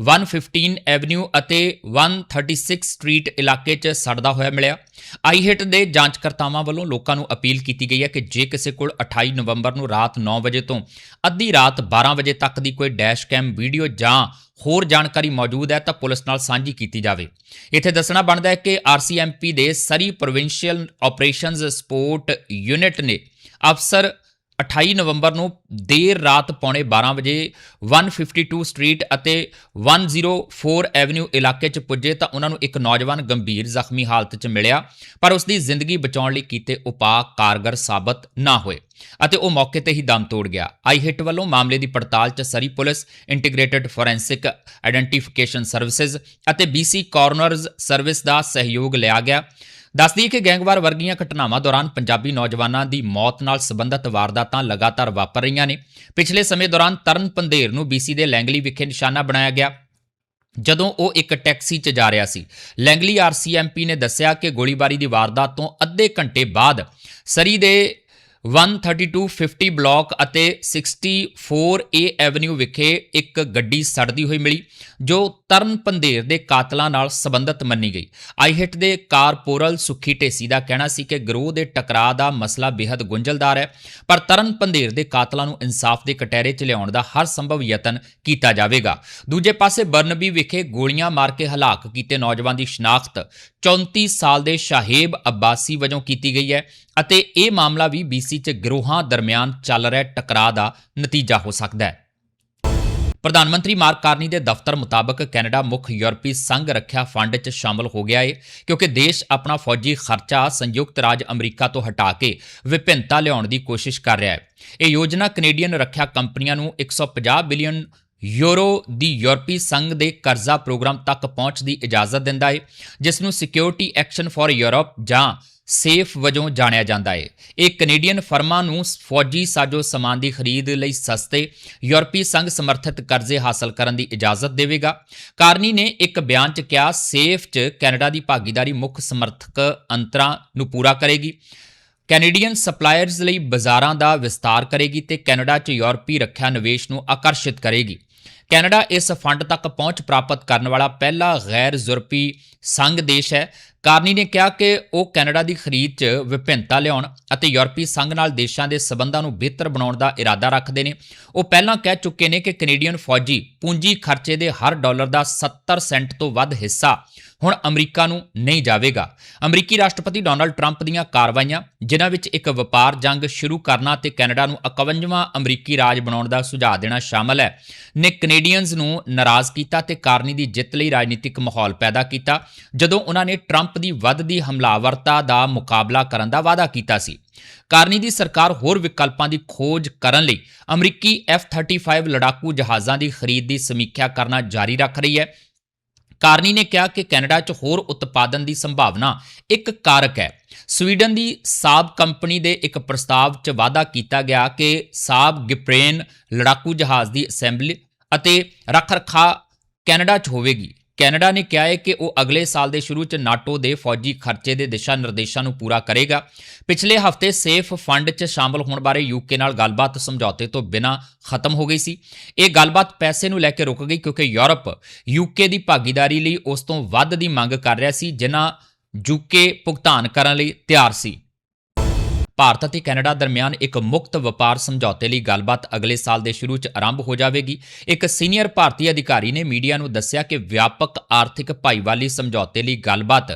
115 ਐਵਨਿਊ ਅਤੇ 136 ਸਟਰੀਟ ਇਲਾਕੇ 'ਚ ਸੜਦਾ ਹੋਇਆ ਮਿਲਿਆ। ਆਈ ਹਿੱਟ ਦੇ ਜਾਂਚਕਰਤਾਵਾਂ ਵੱਲੋਂ ਲੋਕਾਂ ਨੂੰ ਅਪੀਲ ਕੀਤੀ ਗਈ ਹੈ ਕਿ ਜੇ ਕਿਸੇ ਕੋਲ 28 ਨਵੰਬਰ ਨੂੰ ਰਾਤ 9 ਵਜੇ ਤੋਂ ਅੱਧੀ ਰਾਤ 12 ਵਜੇ ਤੱਕ ਦੀ ਕੋਈ ਡੈਸ਼ ਕੈਮ ਵੀਡੀਓ ਜਾਂ ਹੋਰ ਜਾਣਕਾਰੀ ਮੌਜੂਦ ਹੈ, ਤਾਂ ਪੁਲਿਸ ਨਾਲ ਸਾਂਝੀ ਕੀਤੀ ਜਾਵੇ। ਇੱਥੇ ਦੱਸਣਾ ਬਣਦਾ ਹੈ ਕਿ ਆਰਸੀਐਮਪੀ ਦੇ Surrey provincial operations support unit ਨੇ ਅਫਸਰ 28 ਨਵੰਬਰ ਨੂੰ ਦੇਰ ਰਾਤ ਪੌਣੇ 12 ਵਜੇ 152 ਸਟਰੀਟ ਅਤੇ 104 ਐਵਨਿਊ ਇਲਾਕੇ 'ਚ ਪੁੱਜੇ ਤਾਂ ਉਹਨਾਂ ਨੂੰ ਇੱਕ ਨੌਜਵਾਨ ਗੰਭੀਰ ਜ਼ਖਮੀ ਹਾਲਤ 'ਚ ਮਿਲਿਆ, ਪਰ ਉਸ ਦੀ ਜ਼ਿੰਦਗੀ ਬਚਾਉਣ ਲਈ ਕੀਤੇ ਉਪਾਅ ਕਾਰਗਰ ਸਾਬਤ ਨਾ ਹੋਏ ਅਤੇ ਉਹ ਮੌਕੇ ਤੇ ਹੀ ਦਮ ਤੋੜ ਗਿਆ। ਆਈ ਹਿੱਟ ਵੱਲੋਂ ਮਾਮਲੇ ਦੀ ਪੜਤਾਲ 'ਚ Surrey police, integrated forensic identification services ਅਤੇ BC ਕਾਰਨਰਜ਼ ਸਰਵਿਸ ਦਾ ਸਹਿਯੋਗ ਲਿਆ ਗਿਆ। ਦੱਸਦੀ ਹੈ ਕਿ ਗੈਂਗਵਾਰ ਵਰਗੀਆਂ ਘਟਨਾਵਾਂ ਦੌਰਾਨ ਪੰਜਾਬੀ ਨੌਜਵਾਨਾਂ ਦੀ ਮੌਤ ਨਾਲ ਸੰਬੰਧਿਤ ਵਾਰਦਾਤਾਂ ਲਗਾਤਾਰ ਵਾਪਰ ਰਹੀਆਂ ਨੇ। ਪਿਛਲੇ ਸਮੇਂ ਦੌਰਾਨ ਤਰਨ ਪੰਧੇਰ ਨੂੰ BC ਦੇ ਲੈਂਗਲੀ ਵਿਖੇ ਨਿਸ਼ਾਨਾ ਬਣਾਇਆ ਗਿਆ। ਜਦੋਂ ਉਹ ਇੱਕ ਟੈਕਸੀ 'ਚ ਜਾ ਰਿਹਾ ਸੀ, ਲੈਂਗਲੀ ਆਰਸੀਐਮਪੀ ਨੇ ਦੱਸਿਆ ਕਿ ਗੋਲੀਬਾਰੀ ਦੀ ਵਾਰਦਾਤ ਤੋਂ ਅੱਧੇ ਘੰਟੇ ਬਾਅਦ ਸਰੀ ਦੇ 13250 ਬਲਾਕ ਅਤੇ 64A ਐਵਨਿਊ ਵਿਖੇ ਇੱਕ ਗੱਡੀ ਸੜਦੀ ਹੋਈ ਮਿਲੀ, ਜੋ ਤਰਨ ਪੰਧੇਰ ਦੇ ਕਾਤਲਾਂ ਨਾਲ ਸੰਬੰਧਿਤ ਮੰਨੀ ਗਈ। ਆਈਹਿੱਟ ਦੇ ਕਾਰਪੋਰਲ ਸੁਖੀ ਢੇਸੀ ਦਾ ਕਹਿਣਾ ਸੀ ਕਿ ਗਰੋਹ ਦੇ ਟਕਰਾਅ ਦਾ ਮਸਲਾ ਬੇहद ਗੁੰਝਲਦਾਰ ਹੈ, ਪਰ ਤਰਨ ਪੰਧੇਰ ਦੇ ਕਾਤਲਾਂ ਨੂੰ ਇਨਸਾਫ ਦੇ ਕਟਹਿਰੇ 'ਚ ਲਿਆਉਣ ਦਾ ਹਰ ਸੰਭਵ ਯਤਨ ਕੀਤਾ ਜਾਵੇਗਾ। ਦੂਜੇ ਪਾਸੇ ਬਰਨਬੀ ਵਿਖੇ ਗੋਲੀਆਂ ਮਾਰ ਕੇ ਹਲਾਕ ਕੀਤੇ ਨੌਜਵਾਨ ਦੀ ਸ਼ਨਾਖਤ 34 ਸਾਲ ਦੇ ਸ਼ਾਹੇਬ ਅੱਬਾਸੀ ਵਜੋਂ ਕੀਤੀ ਗਈ ਹੈ ਅਤੇ ਇਹ ਮਾਮਲਾ ਵੀ BC 'ਚ ਗਿਰੋਹਾਂ ਦਰਮਿਆਨ ਚੱਲ ਰਿਹਾ ਟਕਰਾਅ ਦਾ ਨਤੀਜਾ ਹੋ ਸਕਦਾ ਹੈ। ਪ੍ਰਧਾਨ ਮੰਤਰੀ ਮਾਰਕ ਕਾਰਨੀ ਦੇ ਦਫ਼ਤਰ ਮੁਤਾਬਕ ਕੈਨੇਡਾ ਮੁੱਖ ਯੂਰਪੀ ਸੰਘ ਰੱਖਿਆ ਫੰਡ 'ਚ ਸ਼ਾਮਲ ਹੋ ਗਿਆ ਏ, ਕਿਉਂਕਿ ਦੇਸ਼ ਆਪਣਾ ਫੌਜੀ ਖਰਚਾ ਸੰਯੁਕਤ ਰਾਜ ਅਮਰੀਕਾ ਤੋਂ ਹਟਾ ਕੇ ਵਿਭਿੰਨਤਾ ਲਿਆਉਣ ਦੀ ਕੋਸ਼ਿਸ਼ ਕਰ ਰਿਹਾ ਹੈ। ਇਹ ਯੋਜਨਾ ਕੈਨੇਡੀਅਨ ਰੱਖਿਆ ਕੰਪਨੀਆਂ ਨੂੰ 150 ਬਿਲੀਅਨ ਯੂਰੋ ਦੀ ਯੂਰਪੀ ਸੰਘ ਦੇ ਕਰਜ਼ਾ ਪ੍ਰੋਗਰਾਮ ਤੱਕ ਪਹੁੰਚ ਦੀ ਇਜਾਜ਼ਤ ਦਿੰਦਾ ਹੈ ਜਿਸ ਨੂੰ ਸਿਕਿਉਰਿਟੀ ਐਕਸ਼ਨ ਫਾਰ ਯੂਰਪ ਜਾਂ ਸੇਫ ਵਜੋਂ ਜਾਣਿਆ ਜਾਂਦਾ ਹੈ ਇਹ ਕੈਨੇਡੀਅਨ ਫਰਮਾਂ ਨੂੰ ਫੌਜੀ ਸਾਜੋ ਸਮਾਨ ਦੀ ਖਰੀਦ ਲਈ ਸਸਤੇ ਯੂਰਪੀ ਸੰਘ ਸਮਰਥਿਤ ਕਰਜ਼ੇ ਹਾਸਲ ਕਰਨ ਦੀ ਇਜਾਜ਼ਤ ਦੇਵੇਗਾ। ਕਾਰਨੀ ਨੇ ਇੱਕ ਬਿਆਨ 'ਚ ਕਿਹਾ, ਸੇਫ 'ਚ ਕੈਨੇਡਾ ਦੀ ਭਾਗੀਦਾਰੀ ਮੁੱਖ ਸਮਰਥਕ ਅੰਤਰਾਂ ਨੂੰ ਪੂਰਾ ਕਰੇਗੀ। ਕੈਨੇਡੀਅਨ ਸਪਲਾਇਰਜ਼ ਲਈ ਬਾਜ਼ਾਰਾਂ ਦਾ ਵਿਸਤਾਰ ਕਰੇਗੀ ਤੇ ਕੈਨੇਡਾ 'ਚ ਯੂਰਪੀ ਰੱਖਿਆ ਨਿਵੇਸ਼ ਨੂੰ ਆਕਰਸ਼ਿਤ ਕਰੇਗੀ। ਕੈਨੇਡਾ ਇਸ ਫੰਡ ਤੱਕ ਪਹੁੰਚ ਪ੍ਰਾਪਤ ਕਰਨ ਵਾਲਾ ਪਹਿਲਾ ਗੈਰ ਯੂਰਪੀ ਸੰਘ ਦੇਸ਼ ਹੈ। ਕਾਰਨੀ ਨੇ ਕਿਹਾ ਕਿ ਉਹ ਕੈਨੇਡਾ ਦੀ ਖਰੀਦ 'ਚ ਵਿਭਿੰਨਤਾ ਲਿਆਉਣ ਅਤੇ ਯੂਰਪੀ ਸੰਘ ਨਾਲ ਦੇਸ਼ਾਂ ਦੇ ਸਬੰਧਾਂ ਨੂੰ ਬਿਹਤਰ ਬਣਾਉਣ ਦਾ ਇਰਾਦਾ ਰੱਖਦੇ ਨੇ। ਉਹ ਪਹਿਲਾਂ ਕਹਿ ਚੁੱਕੇ ਨੇ ਕਿ ਕੈਨੇਡੀਅਨ ਫੌਜੀ ਪੂੰਜੀ ਖਰਚੇ ਦੇ ਹਰ ਡਾਲਰ ਦਾ 70 ਸੈਂਟ ਤੋਂ ਵੱਧ ਹਿੱਸਾ ਹੁਣ ਅਮਰੀਕਾ ਨੂੰ ਨਹੀਂ ਜਾਵੇਗਾ। ਅਮਰੀਕੀ ਰਾਸ਼ਟਰਪਤੀ ਡੋਨਲਡ ਟਰੰਪ ਦੀਆਂ ਕਾਰਵਾਈਆਂ, ਜਿਨ੍ਹਾਂ ਵਿੱਚ ਇੱਕ ਵਪਾਰ ਜੰਗ ਸ਼ੁਰੂ ਕਰਨਾ ਤੇ ਕੈਨੇਡਾ ਨੂੰ 51ਵਾਂ ਅਮਰੀਕੀ ਰਾਜ ਬਣਾਉਣ ਦਾ ਸੁਝਾਅ ਦੇਣਾ ਸ਼ਾਮਲ ਹੈ, ਨੇ ਕੈਨੇਡੀਅਨਜ਼ ਨੂੰ ਨਾਰਾਜ਼ ਕੀਤਾ ਤੇ ਕਾਰਨੀ ਦੀ ਜਿੱਤ ਲਈ ਰਾਜਨੀਤਿਕ ਮਾਹੌਲ ਪੈਦਾ ਕੀਤਾ, ਜਦੋਂ ਉਹਨਾਂ ਨੇ ਟਰੰਪ ਦੀ ਵੱਧਦੀ ਹਮਲਾਵਰਤਾ ਦਾ ਮੁਕਾਬਲਾ ਕਰਨ ਦਾ ਵਾਅਦਾ ਕੀਤਾ ਸੀ। ਕਾਰਨੀ ਦੀ ਸਰਕਾਰ ਹੋਰ ਵਿਕਲਪਾਂ ਦੀ ਖੋਜ ਕਰਨ ਲਈ ਅਮਰੀਕੀ F-35 ਲੜਾਕੂ ਜਹਾਜ਼ਾਂ ਦੀ ਖਰੀਦ ਦੀ ਸਮੀਖਿਆ ਕਰਨਾ ਜਾਰੀ ਰੱਖ ਰਹੀ ਹੈ ਕਾਰਨੀ ਨੇ ਕਿਹਾ ਕਿ ਕੈਨੇਡਾ 'ਚ ਹੋਰ ਉਤਪਾਦਨ ਦੀ ਸੰਭਾਵਨਾ ਇੱਕ ਕਾਰਕ ਹੈ। ਸਵੀਡਨ ਦੀ ਸਾਬ ਕੰਪਨੀ ਦੇ ਇੱਕ ਪ੍ਰਸਤਾਵ 'ਚ ਵਾਅਦਾ ਕੀਤਾ ਗਿਆ ਕਿ ਸਾਬ ਗਿਪਰੇਨ, ਲੜਾਕੂ ਜਹਾਜ਼ ਦੀ ਅਸੈਂਬਲੀ ਅਤੇ ਰੱਖ-ਰਖਾਅ ਕੈਨੇਡਾ 'ਚ ਹੋਵੇਗੀ। ਕੈਨੇਡਾ ਨੇ ਕਿਹਾ ਹੈ ਕਿ ਉਹ ਅਗਲੇ ਸਾਲ ਦੇ ਸ਼ੁਰੂ 'ਚ ਨਾਟੋ ਦੇ ਫੌਜੀ ਖਰਚੇ ਦੇ ਦਿਸ਼ਾ ਨਿਰਦੇਸ਼ਾਂ ਨੂੰ ਪੂਰਾ ਕਰੇਗਾ। ਪਿਛਲੇ ਹਫ਼ਤੇ ਸੇਫ ਫੰਡ 'ਚ ਸ਼ਾਮਲ ਹੋਣ ਬਾਰੇ ਯੂਕੇ ਨਾਲ ਗੱਲਬਾਤ ਸਮਝੌਤੇ ਤੋਂ ਬਿਨਾਂ ਖਤਮ ਹੋ ਗਈ ਸੀ। ਇਹ ਗੱਲਬਾਤ ਪੈਸੇ ਨੂੰ ਲੈ ਕੇ ਰੁਕ ਗਈ ਕਿਉਂਕਿ ਯੂਰਪ ਯੂਕੇ ਦੀ ਭਾਗੀਦਾਰੀ ਲਈ ਉਸ ਤੋਂ ਵੱਧ ਦੀ ਮੰਗ ਕਰ ਰਿਹਾ ਸੀ, ਜਿਨ੍ਹਾਂ ਯੂਕੇ ਭੁਗਤਾਨ ਕਰਨ ਲਈ ਤਿਆਰ ਸੀ। ਭਾਰਤ ਅਤੇ ਕੈਨੇਡਾ ਦਰਮਿਆਨ ਇੱਕ ਮੁਕਤ ਵਪਾਰ ਸਮਝੌਤੇ ਲਈ ਗੱਲਬਾਤ ਅਗਲੇ ਸਾਲ ਦੇ ਸ਼ੁਰੂ 'ਚ ਆਰੰਭ ਹੋ ਜਾਵੇਗੀ। ਇੱਕ ਸੀਨੀਅਰ ਭਾਰਤੀ ਅਧਿਕਾਰੀ ਨੇ ਮੀਡੀਆ ਨੂੰ ਦੱਸਿਆ ਕਿ ਵਿਆਪਕ ਆਰਥਿਕ ਭਾਈਵਾਲੀ ਸਮਝੌਤੇ ਲਈ ਗੱਲਬਾਤ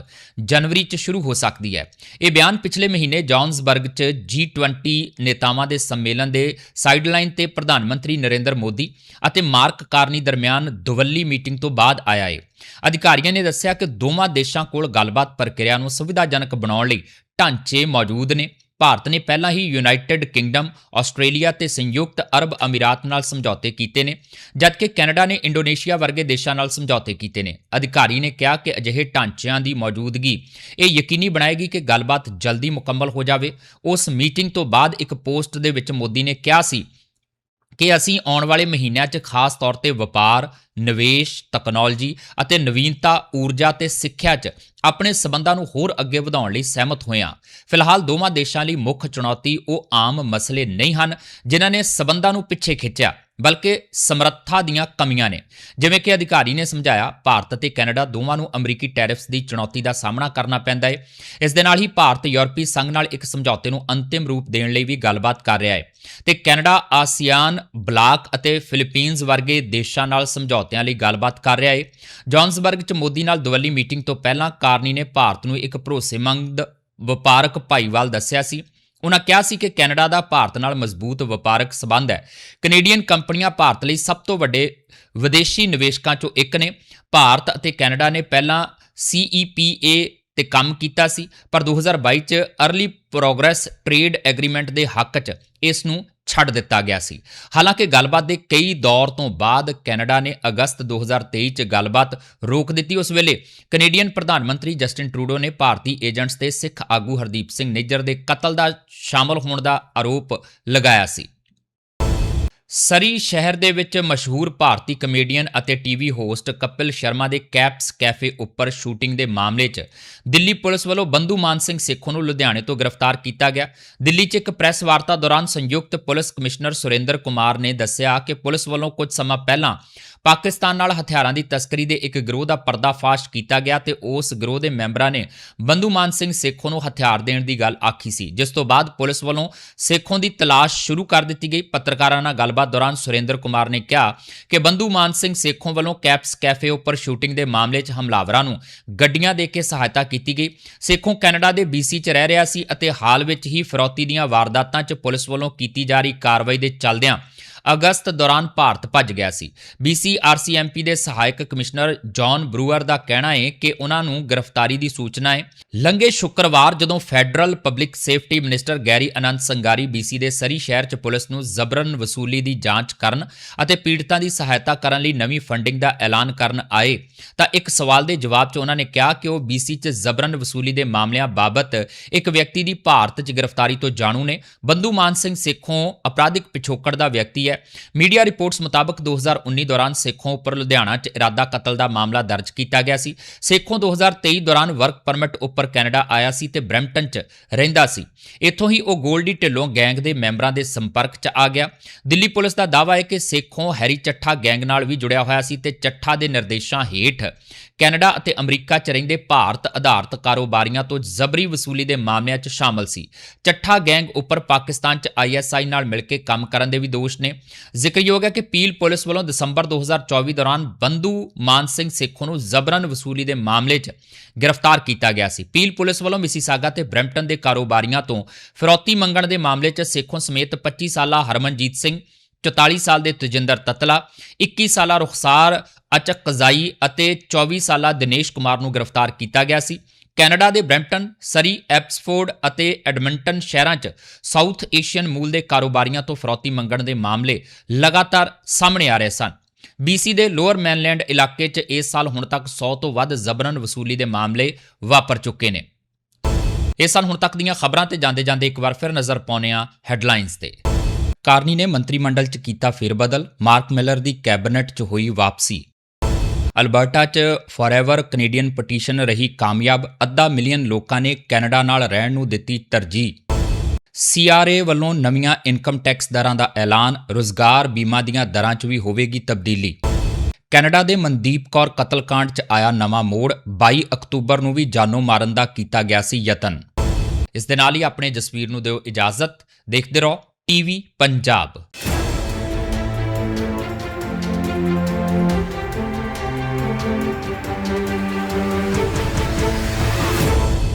ਜਨਵਰੀ 'ਚ ਸ਼ੁਰੂ ਹੋ ਸਕਦੀ ਹੈ। ਇਹ ਬਿਆਨ ਪਿਛਲੇ ਮਹੀਨੇ ਜੌਨਸਬਰਗ 'ਚ G20 ਨੇਤਾਵਾਂ ਦੇ ਸੰਮੇਲਨ ਦੇ ਸਾਈਡਲਾਈਨ ਤੇ ਪ੍ਰਧਾਨ ਮੰਤਰੀ ਨਰਿੰਦਰ ਮੋਦੀ ਅਤੇ ਮਾਰਕ ਕਾਰਨੀ ਦਰਮਿਆਨ ਦੁਵੱਲੀ ਮੀਟਿੰਗ ਤੋਂ ਬਾਅਦ ਆਇਆ ਹੈ ਅਧਿਕਾਰੀਆਂ ਨੇ ਦੱਸਿਆ ਕਿ ਦੋਵਾਂ ਦੇਸ਼ਾਂ ਕੋਲ ਗੱਲਬਾਤ ਪ੍ਰਕਿਰਿਆ ਨੂੰ ਸੁਵਿਧਾਜਨਕ ਬਣਾਉਣ ਲਈ ਢਾਂਚੇ ਮੌਜੂਦ ਨੇ। ਭਾਰਤ ਨੇ ਪਹਿਲਾਂ ਹੀ ਯੂਨਾਈਟਿਡ ਕਿੰਗਡਮ ਆਸਟ੍ਰੇਲੀਆ ਤੇ ਸੰਯੁਕਤ ਅਰਬ ਅਮੀਰਾਤ ਨਾਲ ਸਮਝੌਤੇ ਕੀਤੇ ਨੇ, ਜਦਕਿ ਕੈਨੇਡਾ ਨੇ ਇੰਡੋਨੇਸ਼ੀਆ ਵਰਗੇ ਦੇਸ਼ਾਂ ਨਾਲ ਸਮਝੌਤੇ ਕੀਤੇ ਨੇ। ਅਧਿਕਾਰੀ ਨੇ ਕਿਹਾ ਕਿ ਅਜਿਹੇ ਢਾਂਚਿਆਂ ਦੀ ਮੌਜੂਦਗੀ ਇਹ ਯਕੀਨੀ ਬਣਾਏਗੀ ਕਿ ਗੱਲਬਾਤ ਜਲਦੀ ਮੁਕੰਮਲ ਹੋ ਜਾਵੇ। ਉਸ ਮੀਟਿੰਗ ਤੋਂ ਬਾਅਦ ਇੱਕ ਪੋਸਟ ਦੇ ਵਿੱਚ ਮੋਦੀ ਨੇ ਕਿਹਾ ਸੀ ਕਿ ਅਸੀਂ ਆਉਣ ਵਾਲੇ ਮਹੀਨਿਆਂ 'ਚ ਖਾਸ ਤੌਰ ਤੇ ਵਪਾਰ, ਨਿਵੇਸ਼, ਤਕਨਾਲੋਜੀ ਅਤੇ ਨਵੀਨਤਾ, ਊਰਜਾ ਤੇ ਸਿੱਖਿਆ 'ਚ ਆਪਣੇ ਸਬੰਧਾਂ ਨੂੰ ਹੋਰ ਅੱਗੇ ਵਧਾਉਣ ਲਈ ਸਹਿਮਤ ਹੋਏ ਹਾਂ। ਫਿਲਹਾਲ ਦੋਵਾਂ ਦੇਸ਼ਾਂ ਲਈ ਮੁੱਖ ਚੁਣੌਤੀ ਉਹ ਆਮ ਮਸਲੇ ਨਹੀਂ ਹਨ ਜਿਨ੍ਹਾਂ ਨੇ ਸਬੰਧਾਂ ਨੂੰ ਪਿੱਛੇ ਖਿੱਚਿਆ ਬਲਕਿ ਸਮਰੱਥਾ ਦੀਆਂ ਕਮੀਆਂ ਨੇ। ਜਿਵੇਂ ਕਿ ਅਧਿਕਾਰੀ ਨੇ ਸਮਝਾਇਆ, ਭਾਰਤ ਅਤੇ ਕੈਨੇਡਾ ਦੋਵਾਂ ਨੂੰ ਅਮਰੀਕੀ ਟੈਰਿਫਸ ਦੀ ਚੁਣੌਤੀ ਦਾ ਸਾਹਮਣਾ ਕਰਨਾ ਪੈਂਦਾ ਹੈ ਇਸ ਦੇ ਨਾਲ ਹੀ ਭਾਰਤ ਯੂਰਪੀ ਸੰਘ ਨਾਲ ਇੱਕ ਸਮਝੌਤੇ ਨੂੰ ਅੰਤਿਮ ਰੂਪ ਦੇਣ ਲਈ ਵੀ ਗੱਲਬਾਤ ਕਰ ਰਿਹਾ ਹੈ ਤੇ ਕੈਨੇਡਾ, ਆਸੀਆਨ, ਬਲਾਕ ਅਤੇ ਫਿਲੀਪੀਨਜ਼ ਵਰਗੇ ਦੇਸ਼ਾਂ ਨਾਲ ਸਮਝੌਤਿਆਂ ਲਈ ਗੱਲਬਾਤ ਕਰ ਰਿਹਾ ਹੈ ਜੌਨਸਬਰਗ 'ਚ ਮੋਦੀ ਨਾਲ ਦੁਵੱਲੀ ਮੀਟਿੰਗ ਤੋਂ ਪਹਿਲਾਂ ਕਾਰਨੀ ਨੇ ਭਾਰਤ ਨੂੰ ਇੱਕ ਭਰੋਸੇਮੰਦ ਵਪਾਰਕ ਭਾਈਵਾਲ ਦੱਸਿਆ ਸੀ। ਉਹਨਾਂ ਕਿਹਾ ਸੀ ਕਿ ਕੈਨੇਡਾ ਦਾ ਭਾਰਤ ਨਾਲ ਮਜ਼ਬੂਤ ਵਪਾਰਕ ਸਬੰਧ ਹੈ। ਕੈਨੇਡੀਅਨ ਕੰਪਨੀਆਂ ਭਾਰਤ ਲਈ ਸਭ ਤੋਂ ਵੱਡੇ ਵਿਦੇਸ਼ੀ ਨਿਵੇਸ਼ਕਾਂ ਚੋਂ ਇੱਕ ਨੇ। ਭਾਰਤ ਅਤੇ ਕੈਨੇਡਾ ਨੇ ਪਹਿਲਾਂ CEPA ਤੇ ਕੰਮ ਕੀਤਾ ਸੀ, ਪਰ 2022 ਚ ਅਰਲੀ ਪ੍ਰੋਗਰੈਸ ਟ੍ਰੇਡ ਐਗਰੀਮੈਂਟ ਦੇ ਹੱਕ 'ਚ ਇਸ ਨੂੰ ਛੱਡ ਦਿੱਤਾ ਗਿਆ ਸੀ। ਹਾਲਾਂਕਿ ਗੱਲਬਾਤ ਦੇ ਕਈ ਦੌਰ ਤੋਂ ਬਾਅਦ ਕੈਨੇਡਾ ਨੇ ਅਗਸਤ 2023 ਚ ਗੱਲਬਾਤ ਰੋਕ ਦਿੱਤੀ। ਉਸ ਵੇਲੇ ਕੈਨੇਡੀਅਨ ਪ੍ਰਧਾਨ ਮੰਤਰੀ ਜਸਟਿਨ ਟਰੂਡੋ ਨੇ ਭਾਰਤੀ ਏਜੰਟਸ ਤੇ ਸਿੱਖ ਆਗੂ ਹਰਦੀਪ ਸਿੰਘ ਨਿੱਜਰ ਦੇ ਕਤਲ ਦਾ ਸ਼ਾਮਲ ਹੋਣ ਦਾ ਆਰੋਪ ਲਗਾਇਆ ਸੀ। ਸਰੀ ਸ਼ਹਿਰ ਦੇ ਵਿੱਚ ਮਸ਼ਹੂਰ ਭਾਰਤੀ ਕਮੇਡੀਅਨ ਅਤੇ ਟੀਵੀ ਹੋਸਟ ਕਪਿਲ ਸ਼ਰਮਾ ਦੇ ਕੈਪਸ ਕੈਫੇ ਉੱਪਰ ਸ਼ੂਟਿੰਗ ਦੇ ਮਾਮਲੇ 'ਚ ਦਿੱਲੀ ਪੁਲਿਸ ਵੱਲੋਂ ਬੰਧੂ ਮਾਨ ਸਿੰਘ ਸੇਖੋਂ ਨੂੰ ਲੁਧਿਆਣੇ ਤੋਂ ਗ੍ਰਿਫਤਾਰ ਕੀਤਾ ਗਿਆ। ਦਿੱਲੀ 'ਚ ਇੱਕ ਪ੍ਰੈਸ ਵਾਰਤਾ ਦੌਰਾਨ ਸੰਯੁਕਤ ਪੁਲਿਸ ਕਮਿਸ਼ਨਰ ਸੁਰਿੰਦਰ ਕੁਮਾਰ ਨੇ ਦੱਸਿਆ ਕਿ ਪੁਲਿਸ ਵੱਲੋਂ ਕੁਝ ਸਮਾਂ ਪਹਿਲਾਂ ਪਾਕਿਸਤਾਨ ਨਾਲ ਹਥਿਆਰਾਂ ਦੀ ਤਸਕਰੀ ਦੇ ਇੱਕ ਗਰੋਹ ਦਾ ਪਰਦਾਫਾਸ਼ ਕੀਤਾ ਗਿਆ ਤੇ ਉਸ ਗਰੋਹ ਦੇ ਮੈਂਬਰਾਂ ਨੇ ਬੰਧੂ ਮਾਨ ਸਿੰਘ ਸੇਖੋਂ ਨੂੰ ਹਥਿਆਰ ਦੇਣ ਦੀ ਗੱਲ ਆਖੀ ਸੀ, ਜਿਸ ਤੋਂ ਬਾਅਦ ਪੁਲਿਸ ਵੱਲੋਂ ਸੇਖੋਂ ਦੀ ਤਲਾਸ਼ ਸ਼ੁਰੂ ਕਰ ਦਿੱਤੀ ਗਈ। ਪੱਤਰਕਾਰਾਂ ਨਾਲ ਗੱਲਬਾਤ ਦੌਰਾਨ ਸੁਰਿੰਦਰ ਕੁਮਾਰ ਨੇ ਕਿਹਾ ਕਿ ਬੰਧੂ ਮਾਨ ਸਿੰਘ ਸੇਖੋਂ ਵੱਲੋਂ ਕੈਪਸ ਕੈਫੇ ਉੱਪਰ ਸ਼ੂਟਿੰਗ ਦੇ ਮਾਮਲੇ 'ਚ ਹਮਲਾਵਰਾਂ ਨੂੰ ਗੱਡੀਆਂ ਦੇ ਕੇ ਸਹਾਇਤਾ ਕੀਤੀ ਗਈ। ਸੇਖੋਂ ਕੈਨੇਡਾ ਦੇ BC 'ਚ ਰਹਿ ਰਿਹਾ ਸੀ ਅਤੇ ਹਾਲ ਵਿੱਚ ਹੀ ਫਰੌਤੀ ਦੀਆਂ ਵਾਰਦਾਤਾਂ 'ਚ ਪੁਲਿਸ ਵੱਲੋਂ ਕੀਤੀ ਜਾ ਰਹੀ ਕਾਰਵਾਈ ਦੇ ਚੱਲਦਿਆਂ ਅਗਸਤ ਦੌਰਾਨ ਭਾਰਤ ਭੱਜ ਗਿਆ ਸੀ। BCRCMP ਦੇ ਸਹਾਇਕ ਕਮਿਸ਼ਨਰ ਜੌਨ ਬਰੂਅਰ ਦਾ ਕਹਿਣਾ ਹੈ ਕਿ ਉਹਨਾਂ ਨੂੰ ਗ੍ਰਿਫਤਾਰੀ ਦੀ ਸੂਚਨਾ ਹੈ ਲੰਘੇ ਸ਼ੁੱਕਰਵਾਰ ਜਦੋਂ federal public safety minister Gary Anandasangaree BC ਦੇ ਸਰੀ ਸ਼ਹਿਰ 'ਚ ਪੁਲਿਸ ਨੂੰ ਜ਼ਬਰਨ ਵਸੂਲੀ ਦੀ ਜਾਂਚ ਕਰਨ ਅਤੇ ਪੀੜਤਾਂ ਦੀ ਸਹਾਇਤਾ ਕਰਨ ਲਈ ਨਵੀਂ ਫੰਡਿੰਗ ਦਾ ਐਲਾਨ ਕਰਨ ਆਏ, ਤਾਂ ਇੱਕ ਸਵਾਲ ਦੇ ਜਵਾਬ 'ਚ ਉਹਨਾਂ ਨੇ ਕਿਹਾ ਕਿ ਉਹ BC 'ਚ ਜ਼ਬਰਨ ਵਸੂਲੀ ਦੇ ਮਾਮਲਿਆਂ ਬਾਬਤ ਇੱਕ ਵਿਅਕਤੀ ਦੀ ਭਾਰਤ 'ਚ ਗ੍ਰਿਫਤਾਰੀ ਤੋਂ ਜਾਣੂ ਨੇ। ਬੰਧੂ ਮਾਨ ਸਿੰਘ ਸੇਖੋਂ ਅਪਰਾਧਿਕ ਪਿਛੋਕੜ ਦਾ ਵਿਅਕਤੀ ਹੈ। ਮੀਡੀਆ ਰਿਪੋਰਟਸ ਮੁਤਾਬਕ 2019 ਦੌਰਾਨ ਸੇਖੋਂ ਉੱਪਰ ਲੁਧਿਆਣਾ 'ਚ ਇਰਾਦਾ ਕਤਲ ਦਾ ਮਾਮਲਾ ਦਰਜ ਕੀਤਾ ਗਿਆ ਸੀ। ਸੇਖੋਂ 2023 ਦੌਰਾਨ ਵਰਕ ਪਰਮਿਟ ਉੱਪਰ ਕੈਨੇਡਾ ਆਇਆ ਸੀ ਤੇ ਬ੍ਰੈਂਪਟਨ 'ਚ ਰਹਿੰਦਾ ਸੀ। ਇੱਥੋਂ ਹੀ ਉਹ ਗੋਲਡੀ ਢਿੱਲੋਂ ਗੈਂਗ ਦੇ ਮੈਂਬਰਾਂ ਦੇ ਸੰਪਰਕ 'ਚ ਆ ਗਿਆ। ਦਿੱਲੀ ਪੁਲਿਸ ਦਾ ਦਾਅਵਾ ਹੈ ਕਿ ਸੇਖੋਂ ਹੈਰੀ ਚੱਠਾ ਗੈਂਗ ਨਾਲ ਵੀ ਜੁੜਿਆ ਹੋਇਆ ਸੀ ਤੇ ਚੱਠਾ ਦੇ ਨਿਰਦੇਸ਼ਾਂ ਹੇਠ ਕੈਨੇਡਾ ਅਤੇ ਅਮਰੀਕਾ 'ਚ ਰਹਿੰਦੇ ਭਾਰਤ ਆਧਾਰਿਤ ਕਾਰੋਬਾਰੀਆਂ ਤੋਂ ਜ਼ਬਰੀ ਵਸੂਲੀ ਦੇ ਮਾਮਲਿਆਂ 'ਚ ਸ਼ਾਮਲ ਸੀ। ਚੱਠਾ ਗੈਂਗ ਉੱਪਰ ਪਾਕਿਸਤਾਨ 'ਚ ਆਈਐਸਆਈ ਨਾਲ ਮਿਲ ਕੇ ਕੰਮ ਕਰਨ ਦੇ ਵੀ ਦੋਸ਼ ਨੇ। ਜ਼ਿਕਰਯੋਗ ਹੈ ਕਿ ਪੀਲ ਪੁਲਿਸ ਵੱਲੋਂ ਦਸੰਬਰ 2024 ਦੌਰਾਨ ਬੰਧੂ ਮਾਨ ਸਿੰਘ ਸੇਖੋਂ ਨੂੰ ਜ਼ਬਰਨ ਵਸੂਲੀ ਦੇ ਮਾਮਲੇ 'ਚ ਗ੍ਰਿਫਤਾਰ ਕੀਤਾ ਗਿਆ ਸੀ। ਪੀਲ ਪੁਲਿਸ ਵੱਲੋਂ ਮਿਸੀਸਾਗਾ ਤੇ ਬ੍ਰੈਂਪਟਨ ਦੇ ਕਾਰੋਬਾਰੀਆਂ ਤੋਂ ਫਿਰੌਤੀ ਮੰਗਣ ਦੇ ਮਾਮਲੇ 'ਚ ਸੇਖੋਂ ਸਮੇਤ 25 ਸਾਲਾ ਹਰਮਨਜੀਤ ਸਿੰਘ 44 ਸਾਲ ਦੇ ਤਜਿੰਦਰ ਤਤਲਾ 21 ਸਾਲਾ ਰੁਖਸਾਰ ਅਚਕ ਕਜ਼ਾਈ ਅਤੇ 24 ਸਾਲਾ ਦਿਨੇਸ਼ ਕੁਮਾਰ ਨੂੰ ਗ੍ਰਿਫਤਾਰ ਕੀਤਾ ਗਿਆ ਸੀ ਕੈਨੇਡਾ ਦੇ ਬ੍ਰੈਂਪਟਨ, ਸਰੀ, ਐਪਸਫੋਰਡ ਅਤੇ ਐਡਮਿੰਟਨ ਸ਼ਹਿਰਾਂ 'ਚ ਸਾਊਥ ਏਸ਼ੀਅਨ ਮੂਲ ਦੇ ਕਾਰੋਬਾਰੀਆਂ ਤੋਂ ਫਰੌਤੀ ਮੰਗਣ ਦੇ ਮਾਮਲੇ ਲਗਾਤਾਰ ਸਾਹਮਣੇ ਆ ਰਹੇ ਸਨ। BC ਦੇ ਲੋਅਰ ਮੈਨਲੈਂਡ ਇਲਾਕੇ 'ਚ ਇਸ ਸਾਲ ਹੁਣ ਤੱਕ 100 ਤੋਂ ਵੱਧ ਜ਼ਬਰਨ ਵਸੂਲੀ ਦੇ ਮਾਮਲੇ ਵਾਪਰ ਚੁੱਕੇ ਨੇ। ਇਸ ਸਾਲ ਹੁਣ ਤੱਕ ਦੀਆਂ ਖਬਰਾਂ ਤੇ ਜਾਂਦੇ ਜਾਂਦੇ ਇੱਕ ਵਾਰ ਫਿਰ ਨਜ਼ਰ ਪਾਉਂਦੇ ਹਾਂ ਹੈਡਲਾਈਨਸ ਤੇ। ਕਾਰਨੀ ਨੇ ਮੰਤਰੀ ਮੰਡਲ 'ਚ ਕੀਤਾ ਫੇਰਬਦਲ, ਮਾਰਕ ਮਿਲਰ ਦੀ ਕੈਬਨਿਟ 'ਚ ਹੋਈ ਵਾਪਸੀ। ਅਲਬਰਟਾ 'ਚ ਫੋਰਐਵਰ ਕੈਨੇਡੀਅਨ ਪਟੀਸ਼ਨ ਰਹੀ ਕਾਮਯਾਬ, ਅੱਧਾ ਮਿਲੀਅਨ ਲੋਕਾਂ ਨੇ ਕੈਨੇਡਾ ਨਾਲ ਰਹਿਣ ਨੂੰ ਦਿੱਤੀ ਤਰਜੀਹ। ਸੀਆਰਏ ਵੱਲੋਂ ਨਵੀਆਂ ਇਨਕਮ ਟੈਕਸ ਦਰਾਂ ਦਾ ਐਲਾਨ, ਰੋਜ਼ਗਾਰ ਬੀਮਾ ਦੀਆਂ ਦਰਾਂ 'ਚ ਵੀ ਹੋਵੇਗੀ ਤਬਦੀਲੀ। ਕੈਨੇਡਾ ਦੇ ਮਨਦੀਪ ਕੌਰ ਕਤਲकांड 'ਚ ਆਇਆ ਨਵਾਂ ਮੋੜ 22 ਅਕਤੂਬਰ ਨੂੰ ਵੀ ਜਾਨੋਂ ਮਾਰਨ ਦਾ ਕੀਤਾ ਗਿਆ ਸੀ ਯਤਨ। ਇਸ ਦੇ ਨਾਲ ਹੀ ਆਪਣੇ ਜਸਵੀਰ ਨੂੰ ਦਿਓ ਇਜਾਜ਼ਤ। ਦੇਖਦੇ ਰਹੋ। ਟੀਵੀ ਪੰਜਾਬ।